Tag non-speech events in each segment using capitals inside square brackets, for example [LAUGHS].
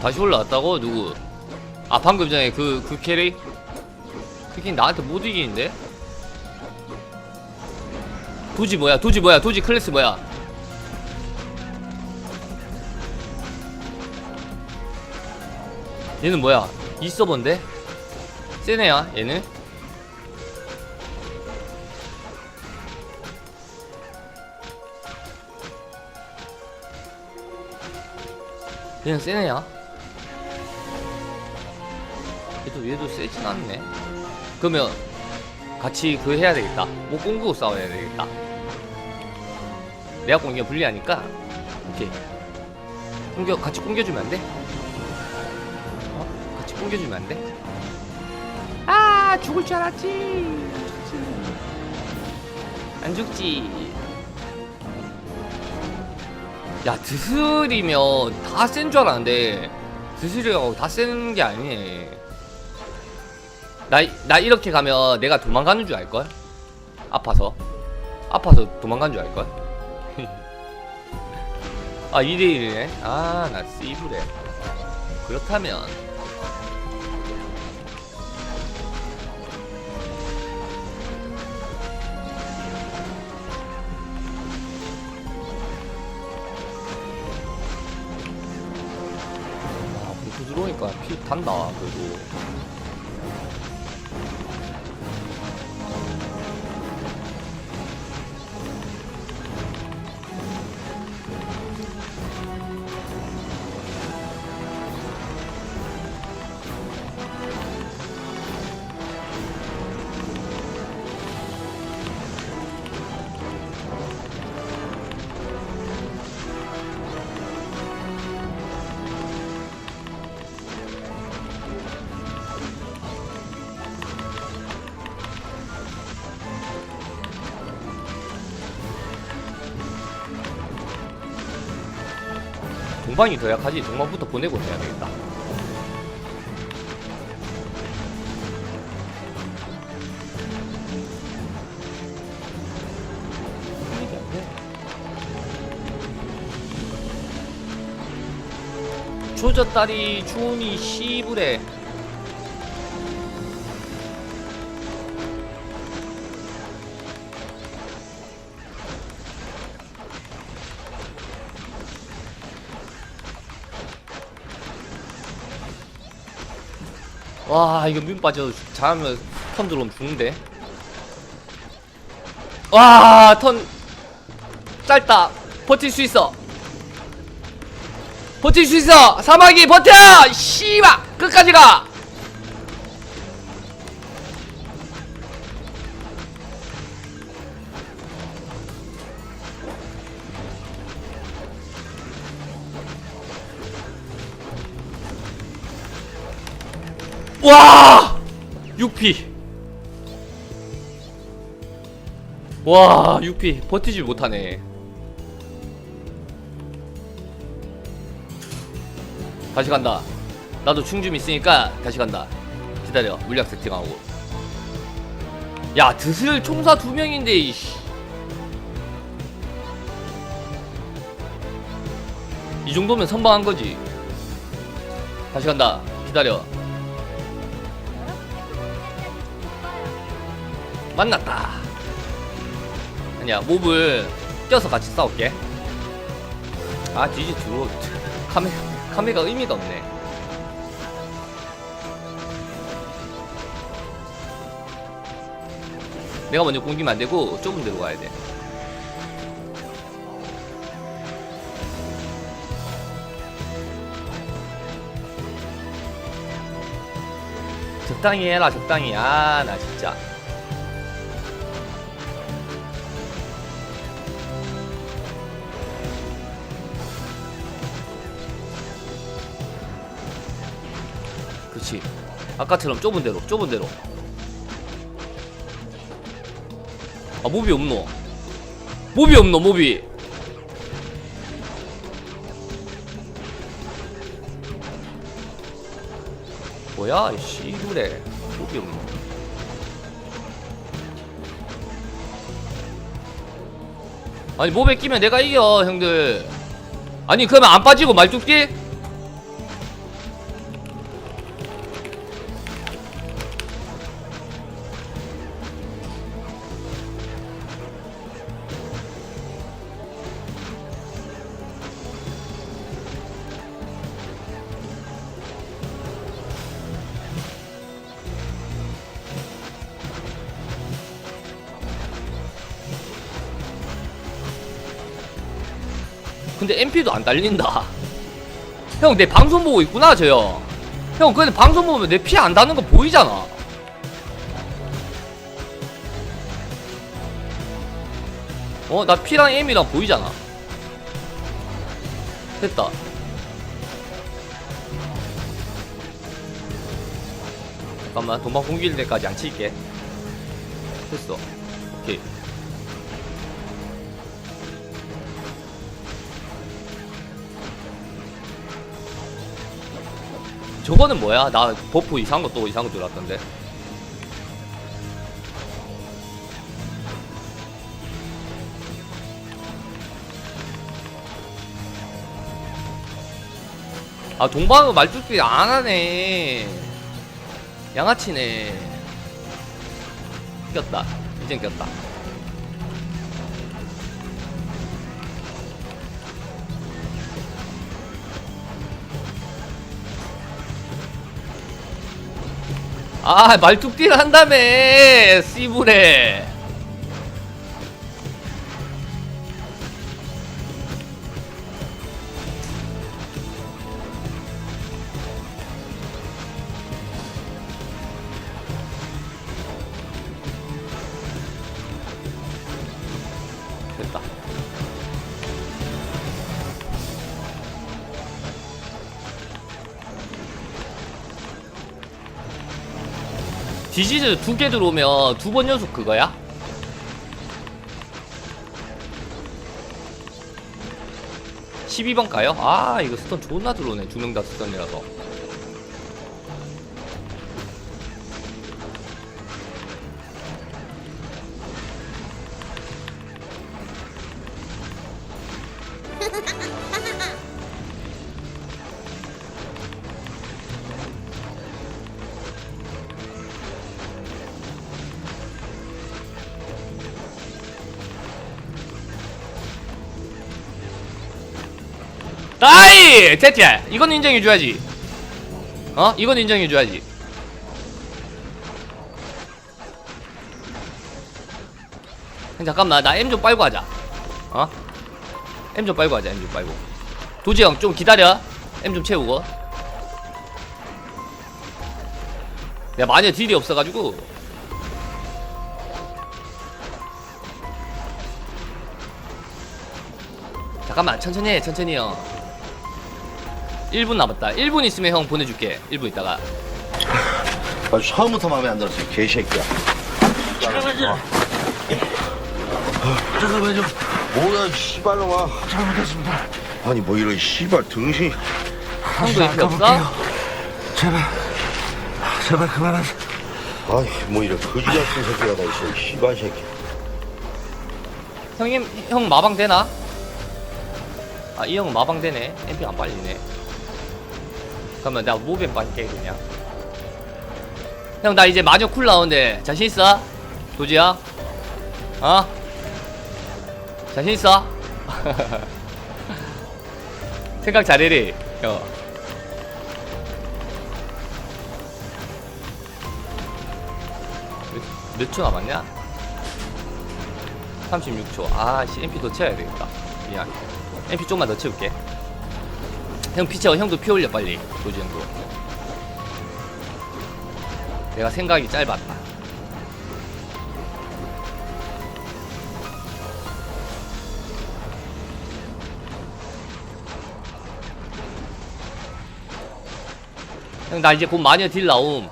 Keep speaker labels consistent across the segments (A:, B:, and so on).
A: 다시 올라왔다고? 누구? 아 방금 전에 그, 그 캐릭? 그게 나한테 못 이기는데? 도지 뭐야 도지 뭐야 도지 클래스 뭐야 얘는 뭐야 이 서버인데? 센 애야 얘는? 얘는 센 애야 얘도 얘도 세진 않네 그러면 같이 그 해야 되겠다 못 공구 싸워야 되겠다 내가 공격 불리하니까 오케이 공격 같이 공겨주면 안 돼? 어? 같이 공겨주면 안 돼? 아 죽을 줄 알았지. 안 죽지 야 드슬이면 다 센 줄 알았는데 드슬이라고 다 센 게 아니네 나, 나 이렇게 가면 내가 도망가는 줄 알걸? 아파서? 아파서 도망간 줄 알걸? [LAUGHS] 아 2대1이네. 아나 씨부래 그렇다면. 아불 들어오니까 피 탄다 그래도 동방이 더 약하지 동방부터 보내고 해야 되겠다. 조졌다리 주운이 씨부래 와 이거 민 빠져 잘하면 턴 들어오면 죽는데. 와턴 짧다. 버틸 수 있어. 버틸 수 있어. 사마귀 버텨! 씨바 끝까지 가 와! 6피. 와, 6피. 버티질 못하네. 다시 간다. 나도 충 좀 있으니까 다시 간다. 기다려. 물약 세팅하고. 야, 드슬 총사 두 명인데, 이씨. 이 정도면 선방한 거지. 다시 간다. 기다려. 만났다. 아니야, 몹을 껴서 같이 싸울게. 아, 뒤지 들어. 카메, 카메가 의미가 없네. 내가 먼저 공기면 안 되고 좁은 데로 가야 돼. 적당히 해라, 적당히. 아, 나 진짜. 그렇지. 아까처럼 좁은 데로 좁은 데로. 아 몹이 없노? 몹이 없노 몹이? 뭐야 이 씨부래. 몹이 없노. 아니 몹에 끼면 내가 이겨 형들. 아니 그러면 안 빠지고 말뚝띠? 근데 MP도 안 달린다. 형 내 방송 보고 있구나 저형. 형 근데 방송 보면 내 피 안 닿는 거 보이잖아. 어? 나 P랑 M이랑 보이잖아. 됐다. 잠깐만 도망 공길 때까지 안 칠게. 됐어. 오케이 저거는 뭐야? 나 버프 이상한 거또 이상한 거 들어왔던데. 아 동방은 말뚝들이 안 하네. 양아치네. 꼈다. 이젠 꼈다 아 말뚝딜 한다며 씨부레 디지즈 두 개 들어오면 두 번 연속 그거야? (12번) 가요? 아 이거 스턴 존나 들어오네 두 명 다 스턴이라서 나이! 제티야 이건 인정해줘야지. 어? 이건 인정해줘야지. 잠깐만 나 M 좀 빨고 하자. 어? M 좀 빨고 하자 M 좀 빨고. 도지 형좀 기다려. M 좀 채우고. 내가 마녀 딜이 없어가지고. 잠깐만 천천히 해 천천히 형 1분 남았다 1분 있으면 형 보내줄게 1분 있다가 [LAUGHS]
B: 아, 처음부터 마음에 안 들었어, 개새끼야.
C: 잠깐만요. 잠깐만요.
B: 뭐야, 씨발놈아.
C: 잘못했습니다.
B: 아니, 뭐 이런 씨발 등신.
A: 형도 이렇게 없어?
C: 가볼게요. 제발. 제발 그만하세요.
B: 아이, 뭐 이런 거지 같은 새끼가 다 있어, 이 씨발 새끼.
A: 형님 형 마방 되나? 아 이 형은 마방 되네 MP 안 빨리네 그러면 내가 무벤 빨게 그냥 형 나 이제 마녀 쿨 나오는데 자신 있어? 도지야? 어? 자신 있어? [LAUGHS] 생각 잘해리 형 몇초 남았냐? 36초. 아, 씨, MP 더 채워야 되겠다. 미안. MP 좀만 더 채울게. 형피 채워. 형도 피 올려, 빨리. 도지 형도. 내가 생각이 짧았다. 형, 나 이제 곧 마녀 딜 나옴.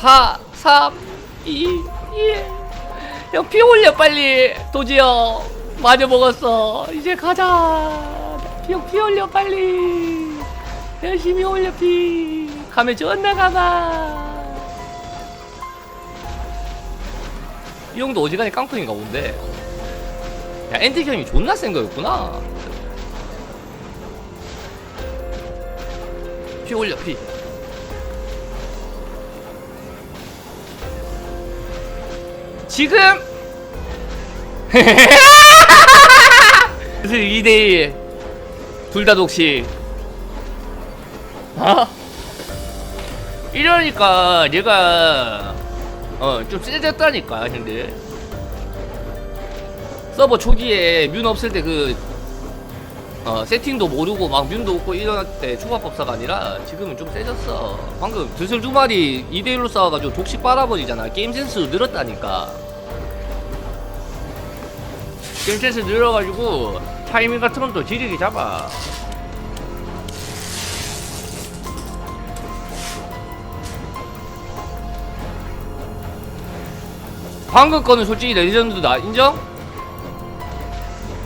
A: 사, 삼, 이, 일. 형, 피 올려, 빨리. 도지 형. 마녀 먹었어. 이제 가자. 피, 피 올려, 빨리. 열심히 올려, 피. 가면 존나 가봐. 이 형도 어지간히 깡통인가 본데. 야, 엔틱 형이 존나 센 거였구나. 피 올려, 피. 지금! [LAUGHS] 2대1 둘 다 독시. 아? 이러니까 내가 어좀 세졌다니까 형들. 서버 초기에 뮨 없을 때 그 어, 세팅도 모르고 막 뮨도 없고 이럴 때 초밥법사가 아니라 지금은 좀 세졌어. 방금 드슬 두 마리 2대1로 싸워가지고 독식 빨아버리잖아. 게임 센스 늘었다니까. 게임 센스 늘어가지고 타이밍 같은 건 또 지리게 잡아. 방금 거는 솔직히 레전드다. 인정?